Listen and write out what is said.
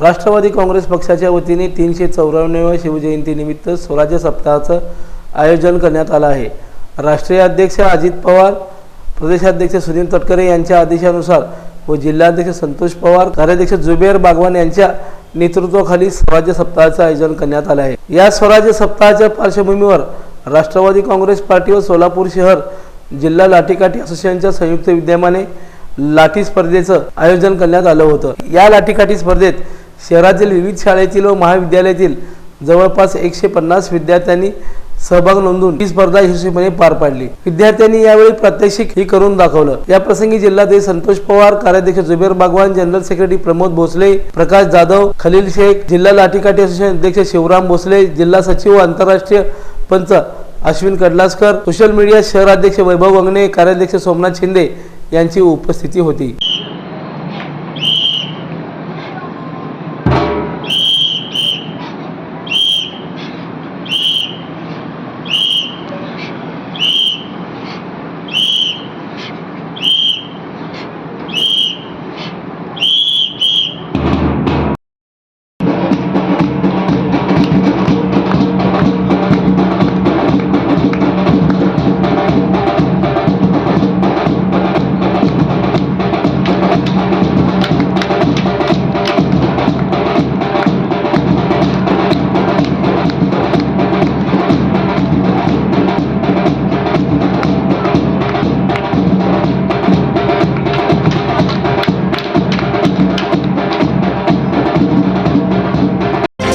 राष्ट्रवादी काँग्रेस पक्षाच्या वतीने तीनशे चौऱ्याण्णव्या शिवजयंतीनिमित्त स्वराज्य सप्ताहाचं आयोजन करण्यात आलं आहे. राष्ट्रीय अध्यक्ष अजित पवार प्रदेशाध्यक्ष सुनील तटकरे यांच्या आदेशानुसार व जिल्हाध्यक्ष संतोष पवार कार्याध्यक्ष जुबेर बागवान यांच्या नेतृत्वाखाली स्वराज्य सप्ताहाचं आयोजन करण्यात आलं आहे. या स्वराज्य सप्ताहाच्या पार्श्वभूमीवर राष्ट्रवादी काँग्रेस पार्टी व सोलापूर शहर जिल्हा लाठीकाठी असोसिएशनच्या संयुक्त विद्यमाने लाठी स्पर्धेचं आयोजन करण्यात आलं होतं. या लाठीकाठी स्पर्धेत शहरातील विविध शाळेतील व महाविद्यालयातील जवळपास एकशे पन्नास विद्यार्थ्यांनी सहभाग नोंदवून ही स्पर्धा यशस्वीपणे पार पाडली. विद्यार्थ्यांनी यावेळी प्रात्यक्षिक ही करून दाखवलं. या प्रसंगी जिल्हाध्यक्ष संतोष पवार कार्याध्यक्ष जुबेर बागवान जनरल सेक्रेटरी प्रमोद भोसले प्रकाश जाधव खलील शेख जिल्हा लाठीकाठी असोसिएशन अध्यक्ष शिवराम भोसले जिल्हा सचिव आंतरराष्ट्रीय पंच अश्विन कडलासकर सोशल मीडिया शहर अध्यक्ष वैभव वंगणे कार्याध्यक्ष सोमनाथ शिंदे यांची उपस्थिती होती.